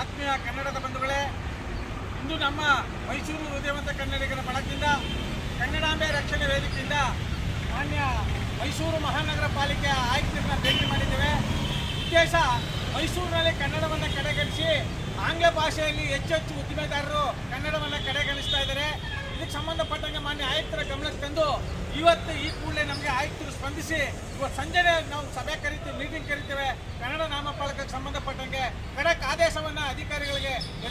ಆತ್ಮೀಯ ಕನ್ನಡದ ಬಂಧುಗಳೇ, ಇಂದು ನಮ್ಮ ಮೈಸೂರು ಹೃದಯವಂತ ಕನ್ನಡಿಗರ ಬಳಗದಿಂದ ಕನ್ನಡಾಂಬೆ ರಕ್ಷಣೆ ವೇದಿಕೆಯಿಂದ ಮಾನ್ಯ ಮೈಸೂರು ಮಹಾನಗರ ಪಾಲಿಕೆ ಆಯುಕ್ತರನ್ನ ಭೇಟಿ ಮಾಡಿದ್ದೇವೆ. ಉದ್ದೇಶ, ಮೈಸೂರಿನಲ್ಲಿ ಕನ್ನಡವನ್ನು ಕಡೆಗಣಿಸಿ, ಆಂಗ್ಲ ಭಾಷೆಯಲ್ಲಿ ಹೆಚ್ಚು ಹೆಚ್ಚು ಉದ್ದಿಮೆದಾರರು ಕನ್ನಡವನ್ನು ಕಡೆಗಣಿಸ್ತಾ ಇದ್ದಾರೆ. ಇದಕ್ಕೆ ಸಂಬಂಧಪಟ್ಟಂಗೆ ಮಾನ್ಯ ಆಯುಕ್ತರ ಗಮನಕ್ಕೆ ತಂದು, ಇವತ್ತು ಈ ಕೂಡಲೇ ನಮಗೆ ಆಯುಕ್ತರು ಸ್ಪಂದಿಸಿ, ಇವತ್ತು ಸಂಜೆನೇ ನಾವು ಸಭೆ ಕರಿತೀವಿ ಮೀಟಿಂಗ್ ಕರಿತೇವೆ ಕನ್ನಡ ನಾಮಫಲಕಕ್ಕೆ ಸಂಬಂಧಪಟ್ಟಂಗೆ ಖಡಕ್ ಆದೇಶವನ್ನ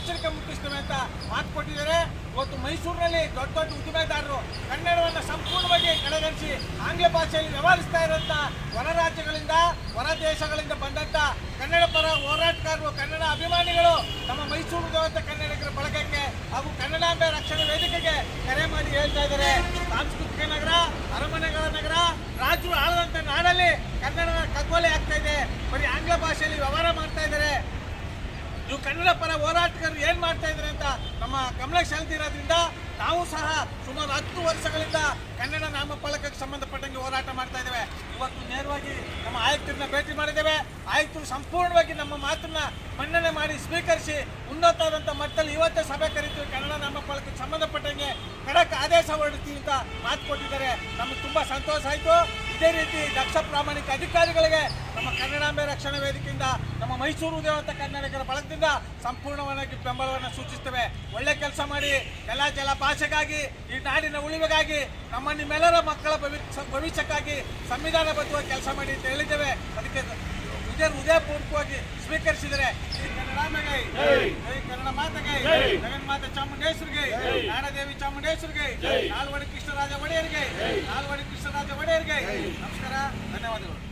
ಎಚ್ಚರಿಕೆ ಮುಟ್ಟಿಸ್ತೇವೆ ಅಂತ ಮಾತು ಕೊಟ್ಟಿದ್ದಾರೆ. ಇವತ್ತು ಮೈಸೂರಿನಲ್ಲಿ ದೊಡ್ಡ ದೊಡ್ಡ ಉದ್ದಿಮೆದಾರರು ಕನ್ನಡವನ್ನು ಸಂಪೂರ್ಣವಾಗಿ ಕಡೆಗಣಿಸಿ ಆಂಗ್ಲ ಭಾಷೆಯಲ್ಲಿ ವ್ಯವಹರಿಸ್ತಾ ಇರುವಂತ ಹೊರ ರಾಜ್ಯಗಳಿಂದ, ಹೊರ ದೇಶಗಳಿಂದ ಬಂದಂಥ ಕನ್ನಡ ಪರ ಹೋರಾಟಗಾರರು, ಕನ್ನಡ ಅಭಿಮಾನಿಗಳು ನಮ್ಮ ಮೈಸೂರು ದೇವತೆ ಕನ್ನಡಿಗರ ಬಳಗಕ್ಕೆ ಹಾಗೂ ಕನ್ನಡಾಂಬೆ ರಕ್ಷಣಾ ವೇದಿಕೆಗೆ ಕರೆ ಮಾಡಿ ಹೇಳ್ತಾ ಇದ್ದಾರೆ. ಸಾಂಸ್ಕೃತಿಕ ನಗರ ಅರಮನೆಗಳ ನಗರ ರಾಜರು ಆಳದಂತ ನಾಡಲ್ಲಿ ಕನ್ನಡ ಕಗ್ಗೊಲೆ ಆಗ್ತಾ ಇದೆ. ಬರೀ ಆಂಗ್ಲ ಭಾಷೆಯಲ್ಲಿ ವ್ಯವಹಾರ ಮಾಡ್ತಾ ಇದ್ದಾರೆ. ಕನ್ನಡ ಪರ ಹೋರಾಟಗಾರರು ಏನು ಮಾಡ್ತಾ ಅಂತ ನಮ್ಮ ಗಮನ ಸೆಳೆದಿರೋದ್ರಿಂದ ನಾವು ಸಹ ಸುಮಾರು ಹತ್ತು ವರ್ಷಗಳಿಂದ ಕನ್ನಡ ನಾಮಫಲಕಕ್ಕೆ ಸಂಬಂಧಪಟ್ಟಂಗೆ ಹೋರಾಟ ಮಾಡ್ತಾ ಇದ್ದೇವೆ. ಇವತ್ತು ನೇರವಾಗಿ ನಮ್ಮ ಆಯುಕ್ತರನ್ನ ಭೇಟಿ ಮಾಡಿದ್ದೇವೆ. ಆಯುಕ್ತರು ಸಂಪೂರ್ಣವಾಗಿ ನಮ್ಮ ಮಾತನ್ನ ಮನ್ನಣೆ ಮಾಡಿ ಸ್ವೀಕರಿಸಿ ಉನ್ನತವಾದಂಥ ಮಟ್ಟದಲ್ಲಿ ಇವತ್ತೇ ಸಭೆ ಕರೀತು, ಕನ್ನಡ ನಾಮಫಲಕಕ್ಕೆ ಸಂಬಂಧಪಟ್ಟಂಗೆ ಖಡಕ್ ಆದೇಶ ಹೊರಡ್ತೀವಿ ಅಂತ ಮಾತು ಕೊಟ್ಟಿದ್ದಾರೆ. ನಮಗೆ ತುಂಬಾ ಸಂತೋಷ ಆಯಿತು. ಇದೇ ರೀತಿ ದಕ್ಷ ಪ್ರಾಮಾಣಿಕ ಅಧಿಕಾರಿಗಳಿಗೆ ನಮ್ಮ ಕನ್ನಡಾಂಬೆ ರಕ್ಷಣಾ ವೇದಿಕೆಯಿಂದ ನಮ್ಮ ಮೈಸೂರು ದೇವತ ಕನ್ನಡಿಗರ ಬಳಗದಿಂದ ಸಂಪೂರ್ಣವಾಗಿ ಬೆಂಬಲವನ್ನು ಸೂಚಿಸ್ತೇವೆ. ಒಳ್ಳೆ ಕೆಲಸ ಮಾಡಿ ಎಲ್ಲ ಜಲ ಭಾಷೆಗಾಗಿ ಈ ನಾಡಿನ ಉಳಿವಿಗಾಗಿ ನಮ್ಮ ನಿಮ್ಮೆಲ್ಲರ ಮಕ್ಕಳ ಭವಿಷ್ಯ ಭವಿಷ್ಯಕ್ಕಾಗಿ ಸಂವಿಧಾನಬದ್ಧವಾಗಿ ಕೆಲಸ ಮಾಡಿ ಅಂತ ಹೇಳಿದ್ದೇವೆ. ಅದಕ್ಕೆ ಇದೇ ಹೃದಯಪೂರ್ವಕವಾಗಿ ಸ್ವೀಕರಿಸಿದರೆ ಶ್ರೀ ಕನ್ನಡಾಂಬೆಗೆ ಕನ್ನಡ ಮಾತೆಗೆ ಜಗನ್ಮಾತೆ ಚಾಮುಂಡೇಶ್ವರಿಗೆ ನಾಡದೇವಿ ಚಾಮುಂಡೇಶ್ವರಿಗೆ ನಾಲ್ವಡಿ ನಮಸ್ಕಾರ ಧನ್ಯವಾದಗಳು.